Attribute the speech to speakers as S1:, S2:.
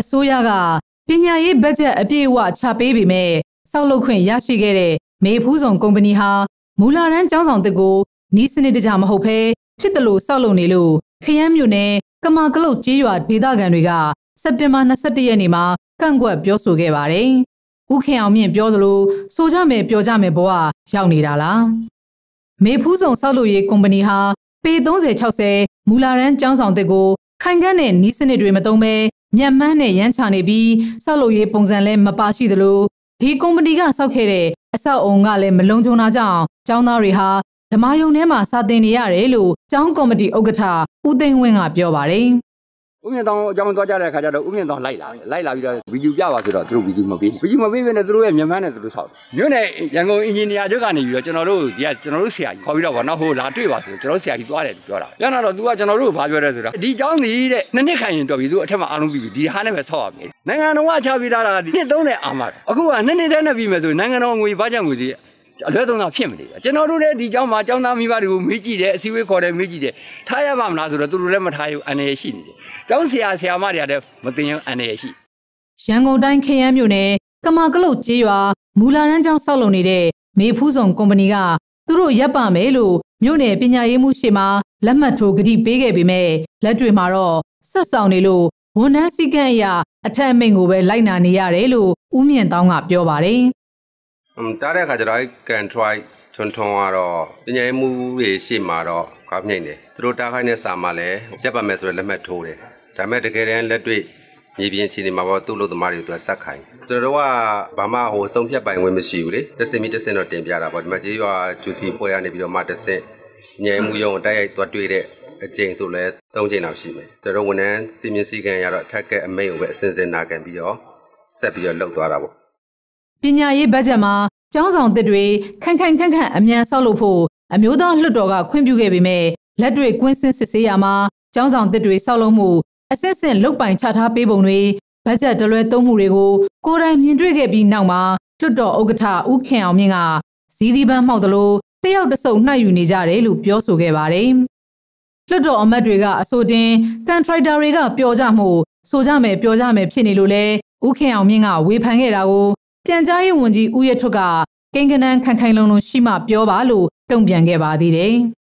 S1: အစိုးရကပညာရေးဘတ်ဂျက်အပြည့်အဝချပေးပေမဲ့စောက်လုပ်ခွင့်ရရှိခဲ့တဲ့မေဖူးဆောင်ကုမ္ပဏီဟာမူလာရန်ကျောင်းဆောင်တစ်ကိုနီးစနစ်တကျမဟုတ်ဘဲဖြစ်တယ်လို့စောက်လုပ်နေလို့ခရမ်းမြို့နယ်ကမာကလုတ်ကျေးရွာဒေသခံတွေကစက်တင်ဘာ22ရက်နေ့မှာကန့်ကွက်ပြောဆိုခဲ့ပါတယ်။ဦးခင်အောင်မြင့်ပြောသလိုဆိုကြမယ်ပြောကြမယ်ဘဝရောက်နေတာလား။မေဖူးဆောင်စောက်လုပ်ရေးကုမ္ပဏီဟာပေ3060မူလာရန်ကျောင်းဆောင်တစ်ကိုခိုင်ခန့်တဲ့နီးစနစ်တွေမသုံးဘဲ ညံမှန်းနဲ့ရမ်းချနေပြီးစောက်လုပ်ရေးပုံစံလည်းမပါရှိသလိုဒီကုမ္ပဏီကစောက်ခဲ့တဲ့အဆောက်အုံကလည်းမလုံခြုံတာကြောင့်ကျောင်းသားတွေဟာဓမာယုံထဲမှာစာသင်နေရတယ်လို့ကျောင်းကော်မတီဥက္ကဋ္ဌဦးသိန်းဝင်းကပြောပါတယ်
S2: ဥမြင့်တောင်အကြောင်းသွားကြတဲ့အခါကျတော့ဥမြင့်တောင်လိုက်လာတယ်လိုက်လာပြီးတော့ဗီဒီယိုပြပါဆိုတော့သူတို့ဗီဒီယိုမပေးဗီဒီယိုမပေးဘဲနဲ့သူတို့ရဲ့မြန်မာနဲ့သူတို့ဆောက်တယ်မြို့နယ်ရန်ကုန်အင်ဂျင်နီယာချုပ်ကနေပြီးတော့ကျွန်တော်တို့ဒီကကျွန်တော်တို့ဆရာကြီးခေါ်ပြီးတော့ဗောနော်ဟိုလာတွေ့ပါဆိုကျွန်တော်တို့ဆရာကြီးသွားတယ်ပြောတာပြန်လာတော့ तू ကကျွန်တော်တို့ဘာပြောလဲဆိုတော့ဒီကျောင်းကြီးတဲ့နှစ်နှစ်ခိုင်ရင်တော့ပြီသူအထက်မှာအားလုံးပြီးပြီဒီဟာနဲ့ပဲဆောက်ရမယ်နိုင်ငံတော်ကချပြီးသားတာဒီနှစ်30အာမအခုကနှစ်နှစ်တည်းနဲ့ပြီးမယ်ဆိုနိုင်ငံတော်ငွေဘာကြောင့်ငွေစီ အလွဲသုံးစားဖြစ်မနေကျွန်တော်တို့လည်းဒီကျောင်းမှာကျောင်းသားမိဘတွေကိုမေးကြည့်တယ်အစည်းအဝေးခေါ်တယ်မေးကြည့်တယ်ထားရပါမလားဆိုတော့သူတို့လည်းမထားရဘူးအနေရရှိနေတယ်ကျောင်းဆရာဆရာမတွေကလည်းမသိရင်အနေရရှိ
S1: ရန်ကုန်တိုင်းခရမ်းမြို့နယ်ကမာကလုတ်ကျေးရွာမူလာရန်ကျောင်းဆောက်လုပ်နေတဲ့မေဖူးဆောင်ကုမ္ပဏီကသူတို့ရပ်ပါမယ်လို့မြို့နယ်ပညာရေးမှုရှိမှလက်မှတ်ထိုးကတိပေးခဲ့ပေမဲ့လက်တွေမှာတော့ဆက်ဆောင်နေလို့ဝန်ထမ်းစည်းကမ်းအရအထက်အမိန့်ကိုပဲလိုက်နာနေရတယ်လို့ဦးမြင့်တောင်းကပြောပါတယ်။
S3: อืม တားတဲ့အခါကျတော့အဲကန်ထရိုက်ထွန်းထွန်းကတော့ပညာရေးမှုတွေရှေ့မှာတော့ကောင်းမြင့်တယ်။သူတို့တားခိုင်းတဲ့စာမှလည်းရပ်ပါမယ်ဆိုတဲ့လက်မှတ်ထိုးတယ်။ဒါပေမဲ့တကယ်တမ်းလက်တွေ့မြေပြင်ခြေနေမှာပေါ့သူ့လို့သမားတွေသူကဆက်ခိုင်းကျွန်တော်တို့ကဘာမှဟိုဆုံးဖြတ်ပိုင်ဝင်မရှိဘူးလေတစ်စင်မီတစ်စင်တော့တင်ပြတာပေါ့ဒီမှာကြီးရွာကျူစီပွဲရနေပြီးတော့မှတစ်စင်ညံမှုရုံတိုက်ရိုက်သွားတွေ့တဲ့အကျိန်ဆိုလဲ၃ချိန်လောက်ရှိမယ်ကျွန်တော်ဝန်ထမ်းစီမင်းစည်းကမ်းရတော့အထက်ကအမိတ်ကိုပဲအစင်စင်နာခံပြီးတော့ဆက်ပြီးတော့လှုပ်သွားတာပေါ့
S1: ပညာရေးဘတ်ဂျက်မှာကျောင်းဆောင်တစ်တွေခန့်ခန့်ခန့်ခန့်အမြန်ဆောက်လုပ်ဖို့အမျိုးသားလွှတ်တော်ကခွင့်ပြုခဲ့ပေမဲ့လက်တွေကွင်းစင်းစစ်ဆေးရမှာကျောင်းဆောင်တစ်တွေဆောက်လုပ်မှုအစစ်စစ်လုတ်ပိုင်ချထားပေးပုံတွေဘတ်ဂျက်တလွဲသုံးမှုတွေကိုကိုယ်တိုင်မြင်တွေ့ခဲ့ပြီးနောက်မှာလွှတ်တော်ဥက္ကဋ္ဌဦးခင်အောင်မြင့်ကဇီးဒီပန်းမှောက်သလိုတယောက်တစုံနှိုက်ယူနေကြတယ်လို့ပြောဆိုခဲ့ပါတယ်။လွှတ်တော်အမတ်တွေကအဆိုတင်ကန်ထရိုက်တာတွေကပျော်ကြမှုဆိုကြမယ်ပျော်ကြမယ်ဖြစ်နေလို့လဲဦးခင်အောင်မြင့်ကဝေဖန်ခဲ့တာကို ပြန်ကြားရေးဝန်ကြီးဦးရထွတ်ကကိန်းကနန်းခိုင်ခိုင်လုံလုံရှိမှပြောပါလို့တုံ့ပြန်ခဲ့ပါသေးတယ်။